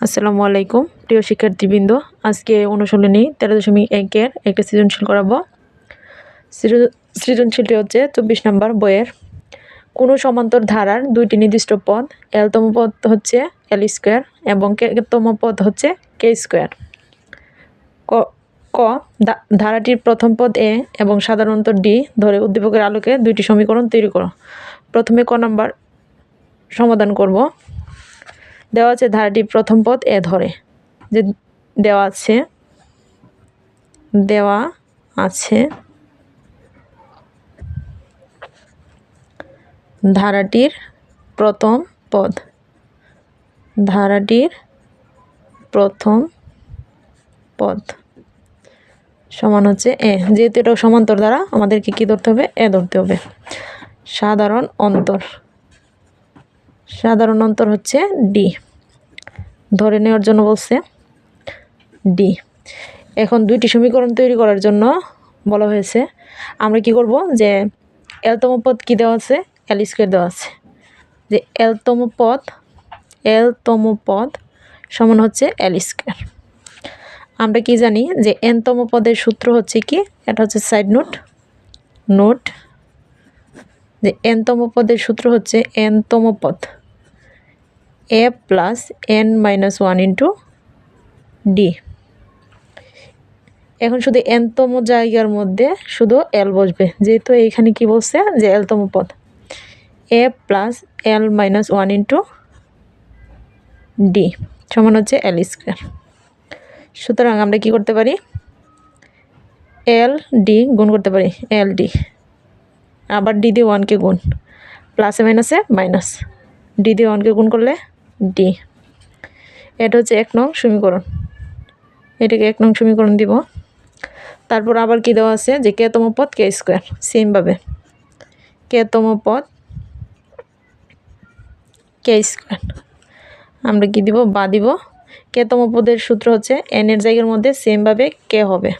আসসালামু আলাইকুম, প্রিয় শিক্ষার্থীবৃন্দ। আজকে অনুশীলনী তেরো দশমিক একের একটা সৃজনশীল করাবো। সৃজনশীলটি হচ্ছে চব্বিশ নম্বর বইয়ের। কোনো সমান্তর ধারার দুইটি নির্দিষ্ট পদ এলতম পদ হচ্ছে এল স্কোয়ার এবং কেতম পদ হচ্ছে কে স্কোয়ার ক ক ধারাটির প্রথম পদ এ এবং সাধারণত ডি ধরে উদ্দীপকের আলোকে দুইটি সমীকরণ তৈরি করো। প্রথমে ক নাম্বার সমাধান করব। দেওয়া আছে ধারাটি প্রথম পদ এ ধরে। যে দেওয়া আছে দেওয়া আছে ধারাটির প্রথম পদ। ধারাটির প্রথম পদ সমান হচ্ছে এ। যেহেতু এটা সমান্তর দ্বারা আমাদেরকে কী ধরতে হবে? এ ধরতে হবে। সাধারণ অন্তর। সাধারণ অন্তর হচ্ছে ডি। ধরে নেওয়ার জন্য বলছে ডি। এখন দুইটি সমীকরণ তৈরি করার জন্য বলা হয়েছে, আমরা কি করব যে এলতম পদ কী দেওয়া আছে? এল স্কোয়ার দেওয়া আছে। যে এলতম পদ এলতম পদ সমান হচ্ছে এল স্কোয়ার আমরা কি জানি যে এনতম পদের সূত্র হচ্ছে কি? এটা হচ্ছে সাইড নোট নোট যে এনতম পদের সূত্র হচ্ছে এনতম পদ। A plus N minus one into D এখন শুধু এনতম জায়গার মধ্যে শুধু এল বসবে। যেহেতু এইখানে কি বলছে? যে এলতম পদ। A plus L minus one into D সমান হচ্ছে এল স্কোয়ার সুতরাং আমরা কি করতে পারি? এল ডি গুণ করতে পারি। এল ডি আবার ডি দিয়ে ওয়ানকে গুণ। প্লাসে মাইনাসে মাইনাস ডি দিয়ে ওয়ানকে গুণ করলে ডি। এটা হচ্ছে এক নং সমীকরণ। এটাকে এক নং সমীকরণ দিব। তারপর আবার কি দেওয়া আছে? যে কেতম পদ, কে স্কোয়ার। সেমভাবে কেতম পদ, কে স্কোয়ার। আমরা কি দিব? বা দিব। কেতম পদের সূত্র হচ্ছে এন এর জায়গার মধ্যে সেমভাবে কে হবে।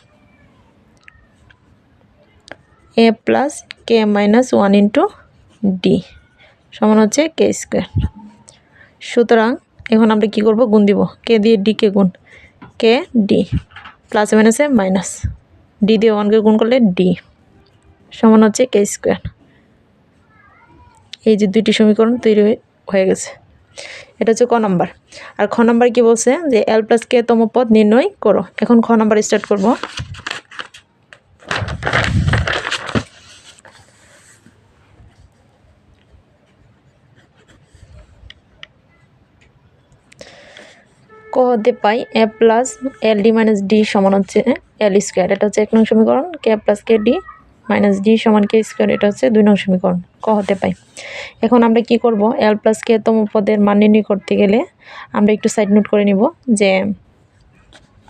A plus K minus one into D সমান হচ্ছে কে স্কোয়ার সুতরাং এখন আমরা কি করব? গুণ দিব। কে দিয়ে? ডি কে গুণ। কে? ডি। প্লাস মাইনাসে মাইনাস। ডি দিয়ে ওয়ানকে গুণ করলে ডি। সমান হচ্ছে কে স্কোয়ার। এই যে দুইটি সমীকরণ তৈরি হয়ে- গেছে। এটা হচ্ছে ক নাম্বার। আর খ নাম্বার কি বলছে? যে এল প্লাস কে তম পদ নির্ণয় করো। এখন খ নাম্বার স্টার্ট করব। হতে পাই A plus L D minus D সমান হচ্ছে এল স্কোয়ার এটা হচ্ছে এক নং সমীকরণ। K plus K D minus D সমান কে স্কোয়ার এটা হচ্ছে দুই নং সমীকরণ। ক হতে পাই। এখন আমরা কি করব? এল প্লাস কে তম পদের মান নির্ণয় করতে গেলে আমরা একটু সাইড নোট করে নিব যে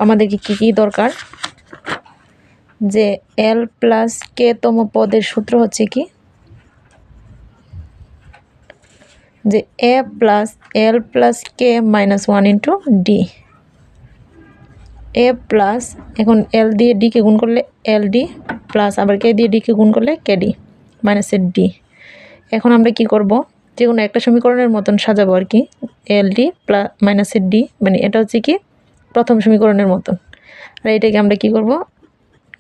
আমাদেরকে কী কী দরকার? যে এল প্লাস কে তম পদের সূত্র হচ্ছে কি? যে A plus L plus K minus one into D A plus এখন এল দিয়ে ডিকে গুণ করলে এল ডি প্লাস আবার কে দিয়ে ডিকে গুণ করলে কে ডি মাইনাস মাইনাসের ডি এখন আমরা কি করব? যে কোনো একটা সমীকরণের মতন সাজাবো আর কি এল ডি প্লাস মাইনাস মাইনাসের ডি মানে এটা হচ্ছে কি প্রথম সমীকরণের মতন। আর এটাকে আমরা কি করব?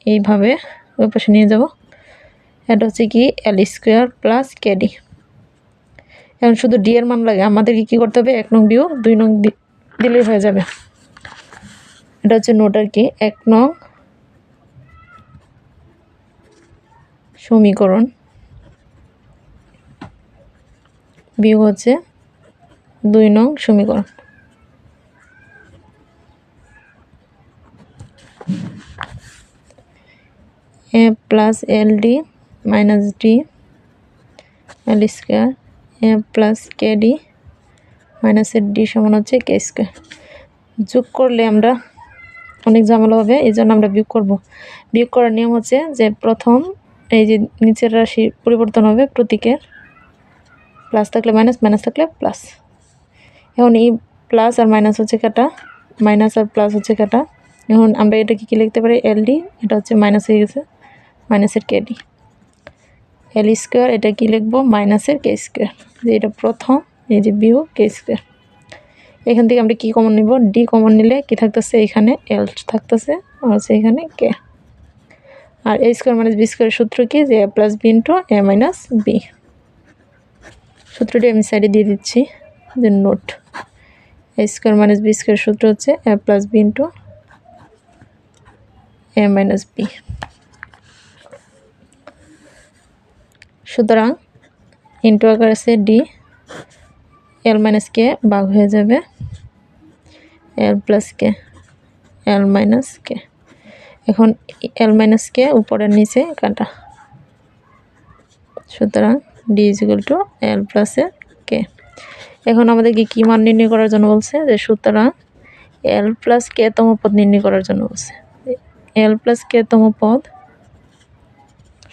এইভাবে ওই পাশে নিয়ে যাব। এটা হচ্ছে কি L square plus K D এখন শুধু ডি এর মান লাগে, আমাদেরকে কী করতে হবে? এক নং বিয়োগ দুই নং দিলেই হয়ে যাবে। এটা হচ্ছে নোট আর কি, এক নং সমীকরণ। বিয়োগ হচ্ছে দুই নং সমীকরণ। A plus L D minus D L square A plus K D মাইনাসের ডি সমান হচ্ছে কে স্কোয়ার। যোগ করলে আমরা অনেক ঝামেলা হবে, এই জন্য আমরা বিয়োগ করব। বিয়োগ করার নিয়ম হচ্ছে যে প্রথম এই যে নিচের রাশি পরিবর্তন হবে প্রতীকের, প্লাস থাকলে মাইনাস মাইনাস থাকলে প্লাস। এখন এই প্লাস আর মাইনাস হচ্ছে কাটা, মাইনাস আর প্লাস হচ্ছে কাটা। এখন আমরা এটাকে কী লিখতে পারি? এলডি এটা হচ্ছে মাইনাস হয়ে গেছে, মাইনাসের কেডি এল স্কোয়ার এটা কি লিখব? মাইনাসের কে স্কোয়ার এটা প্রথম, এই যে বিয়োগ কে স্কোয়ার এখান থেকে আমরা কি কমন নিব? ডি কমন নিলে কি থাকতেছে? এখানে এল থাকতেছে, আর হচ্ছে এখানে কে আর এ স্কোয়ার মাইনাস বি স্কোয়ারের সূত্র কি? যে A plus B into A minus B সূত্রটি আমি সাইডে দিয়ে দিচ্ছি, যে note A square minus B square সূত্র হচ্ছে A plus B into A minus B সুতরাং ইন্টু আকার আছে ডি এল মাইনাস কে ভাগ হয়ে যাবে এল প্লাস কে এল মাইনাস কে এখন এল মাইনাস কে উপরের নিচে কাটা। সুতরাং D is equal to L প্লাসে কে এখন আমাদেরকে কী মান নির্ণয় করার জন্য বলছে? যে সুতরাং এল প্লাস কে তম পদ নির্ণয় করার জন্য বলছে। এল প্লাস কে তম পদ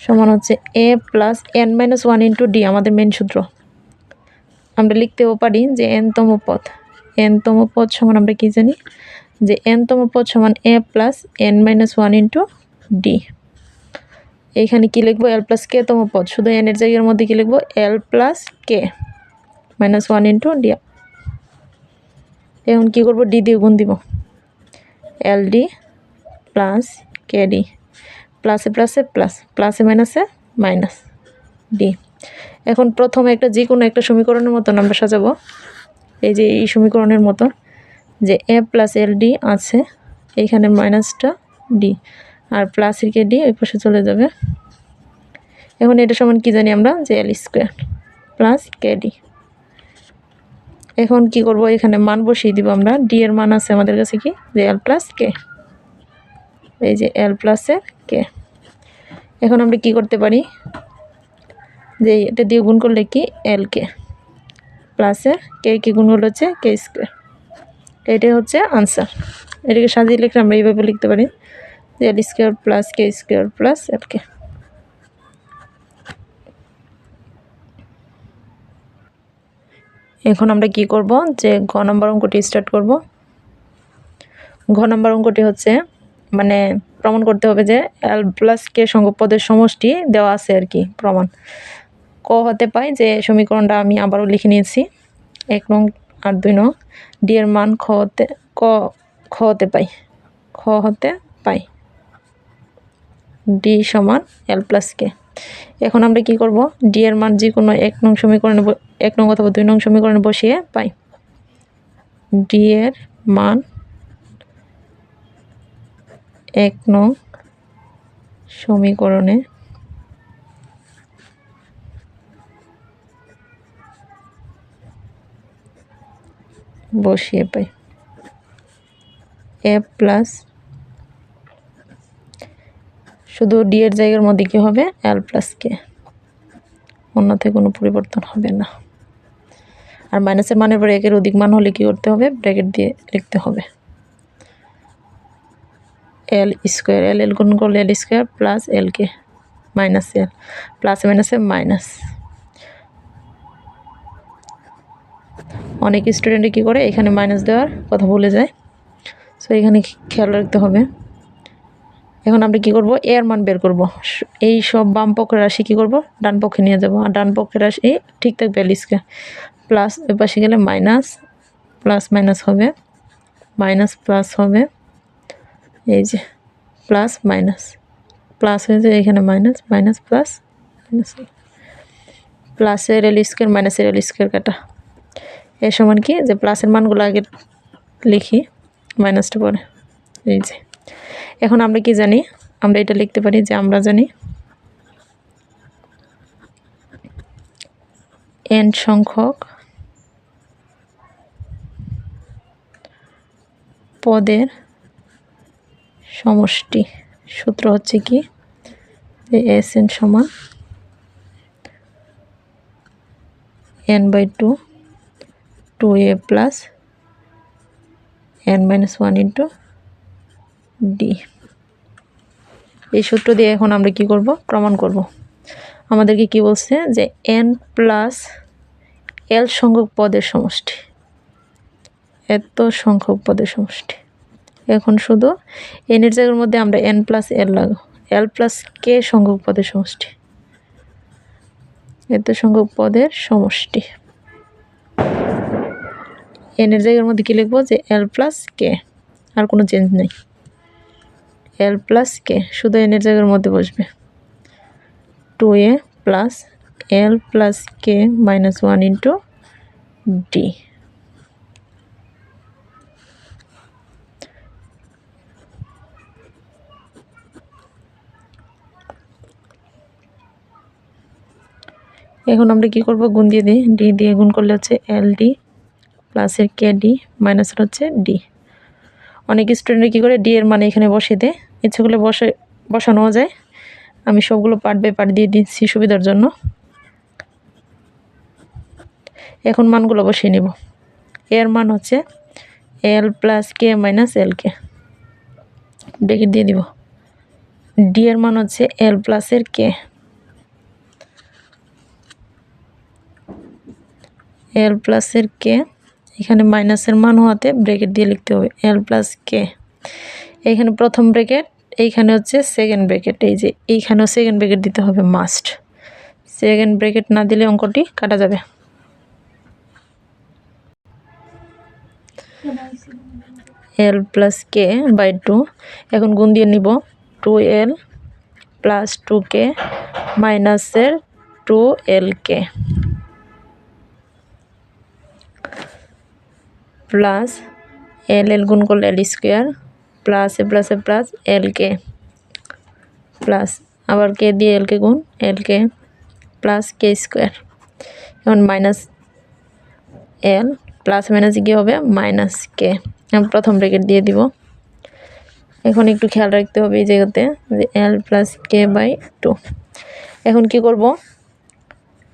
সমান হচ্ছে A plus N minus one into D আমাদের মেন সূত্র। আমরা লিখতেও পারি যে এনতম পদ। এনতম পদ সমান আমরা কি জানি? যে এনতম পদ সমান A plus N minus one into D এইখানে কী লিখব? এল প্লাস কে তম পদ। শুধু এনের জায়গার মধ্যে কী লিখব? L plus K minus one into D এখন কী করব? ডি দিয়ে গুণ দিব। L D plus K D প্লাসে প্লাসে প্লাস, প্লাসে মাইনাসে মাইনাস ডি এখন প্রথমে একটা যে কোনো একটা সমীকরণের মতন আমরা সাজাবো। এই যে এই সমীকরণের মতন যে এ প্লাস এল ডি আছে এইখানে মাইনাসটা ডি আর প্লাস কে ডি ওই পাশে চলে যাবে। এখন এটা সমান কি জানি আমরা? যে L square plus K D এখন কি করব? এখানে মান বসিয়ে দিব আমরা। ডি এর মান আছে আমাদের কাছে কি? যে এল প্লাস কে এই যে এল প্লাসের কে এখন আমরা কি করতে পারি? যে এটা দিয়ে গুণ করলে কি? এল কে প্লাসের কে কি গুণ করলে হচ্ছে কে স্কোয়ার এটাই হচ্ছে আনসার এটাকে সাজিয়ে লিখলে আমরা এইভাবে লিখতে পারি। যে L square plus K square plus L K এখন আমরা কি করব? যে ঘ নম্বর অঙ্কটি স্টার্ট করব। ঘ নম্বর অঙ্কটি হচ্ছে মানে প্রমাণ করতে হবে যে এল প্লাস কে পদের সমষ্টি দেওয়া আছে আর কি, প্রমাণ। ক হতে পাই যে সমীকরণটা আমি আবারও লিখে নিয়েছি, এক নং আর দুই নং ডি এর মান খ হতে, ক, খ হতে পাই, খ হতে পাই। ডি সমান এল প্লাস কে এখন আমরা কি করব? ডি এর মান যে কোনো এক নং সমীকরণে এক নং অথবা দুই নং সমীকরণে বসিয়ে পাই। ডি এর মান এক নং সমীকরণে। বসিয়ে পাই। এ প্লাস শুধু ডি এর জায়গার মধ্যে কী হবে? এল প্লাস কে অন্যথায় কোনো পরিবর্তন হবে না। আর মাইনাসের মানের পরে একের অধিক মান হলে কী করতে হবে? ব্র্যাকেট দিয়ে লিখতে হবে। এল স্কোয়ার এল এল গুণ করলে L square plus L K minus L plus মাইনাসে মাইনাস অনেক স্টুডেন্টে কী করে? এখানে মাইনাস দেওয়ার কথা ভুলে যায়। সো এখানে খেয়াল রাখতে হবে। এখন আমরা কি করব? এর মান বের করব। এই সব বাম পক্ষের রাশি কী করব? ডান পক্ষে নিয়ে যাব। আর ডান পক্ষের রাশি ঠিক থাকবে লিসকে প্লাস ওই পাশে গেলে মাইনাস প্লাস মাইনাস হবে। মাইনাস প্লাস হবে। এই যে প্লাস মাইনাস প্লাস হয়েছে এখানে মাইনাস মাইনাস প্লাস মাইনাস প্লাসের এল স্কোয়ার মাইনাসের এল স্কোয়ার কাটা। এ সমান কি? যে প্লাসের মানগুলো আগে লিখি মাইনাসটা পরে। এই যে। এখন আমরা কি জানি? আমরা এটা লিখতে পারি যে আমরা জানি এন সংখ্যক পদের সমষ্টি। সূত্র হচ্ছে কি? এস এন সমান N by two two A plus N minus one into D. এই সূত্র দিয়ে এখন আমরা কি করব? প্রমাণ করব। আমাদেরকে কি বলছে? যে এন প্লাস এল সংখ্যক পদের সমষ্টি। এত সংখ্যক পদের সমষ্টি। এখন শুধু এনের জায়গার মধ্যে আমরা এন প্লাস এল লাগো এল প্লাস কে সংখ্যক পদের সমষ্টি। এত সংখ্যক পদের সমষ্টি। এনের জায়গার মধ্যে কী লিখব যে এল প্লাস কে আর কোনো চেঞ্জ নেই। এল প্লাস কে শুধু এনের জায়গার মধ্যে বসবে। Two A plus L plus K minus one into D এখন আমরা কি করব? গুণ দিয়ে দিই। ডি দিয়ে গুণ করলে হচ্ছে এল ডি প্লাসের কে ডি মাইনাসের হচ্ছে ডি অনেক স্টুডেন্ট কী করে? ডি এর মানে এখানে বসে দেয়। ইচ্ছে করলে বসে, বসানো যায়। আমি সবগুলো পার্ট বাই পার্ট দিয়ে দিচ্ছি সুবিধার জন্য। এখন মানগুলো বসিয়ে নেব। এর মান হচ্ছে L plus K minus L K bracket দিয়ে দিব। ডি এর মান হচ্ছে এল প্লাসের কে এল প্লাসের কে এখানে মাইনাসের মান হওয়াতে ব্রেকেট দিয়ে লিখতে হবে এল প্লাস কে এখানে প্রথম ব্রেকেট এইখানে হচ্ছে সেকেন্ড ব্রেকেট এই যে এইখানেও সেকেন্ড ব্রেকেট দিতে হবে মাস্ট সেকেন্ড ব্রেকেট না দিলে অঙ্কটি কাটা যাবে। L plus K by two এখন গুণ দিয়ে নিব two L plus two K মাইনাসের two L K plus L L গুণ করলে L square, plus A plus A, plus L K, plus আবার কে দিয়ে এল কে গুণ L K, plus K square. এখন মাইনাস এল, প্লাস মাইনাস কী হবে? Minus K. প্রথম ব্রেকেট দিয়ে দিব। এখন একটু খেয়াল রাখতে হবে এই জায়গাতে যে L plus K by two. এখন কি করব?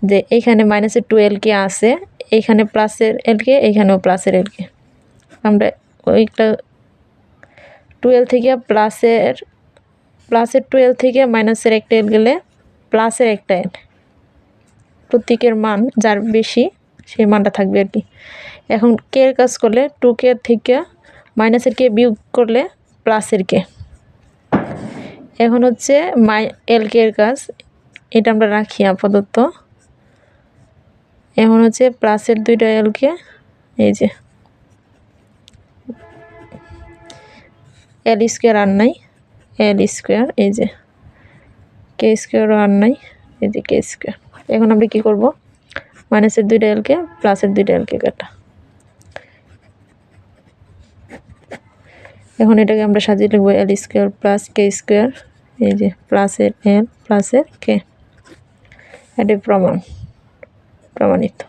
যে এইখানে মাইনাসের টু এল কে আছে এইখানে প্লাসের এলকে এইখানেও প্লাসের এলকে আমরা ওইটা টুয়েলভ থেকে প্লাসের প্লাসের টুয়েলভ থেকে মাইনাসের একটা এল গেলে প্লাসের একটা এল প্রত্যেকের মান যার বেশি, সেই মানটা থাকবে আর কি। এখন কে এর কাজ করলে টু কে থেকে মাইনাসের কে বিয়োগ করলে প্লাসের কে এখন হচ্ছে মাই এল কে এর কাজ, এটা আমরা রাখি আপাতত। এখন হচ্ছে প্লাসের দুইটা এলকে এই যে। এল স্কোয়ার আর নাই এল স্কোয়ার এই যে। কে স্কোয়ারও আর নাই, এই যে কে স্কোয়ার এখন আমরা কী করব? মাইনাসের দুইটা এলকে প্লাসের দুইটা এলকে কাটা। এখন এটাকে আমরা সাজিয়ে লিখব L square plus K square এই যে প্লাসের এল প্লাসের কে এটাই প্রমাণ। Pero bonito.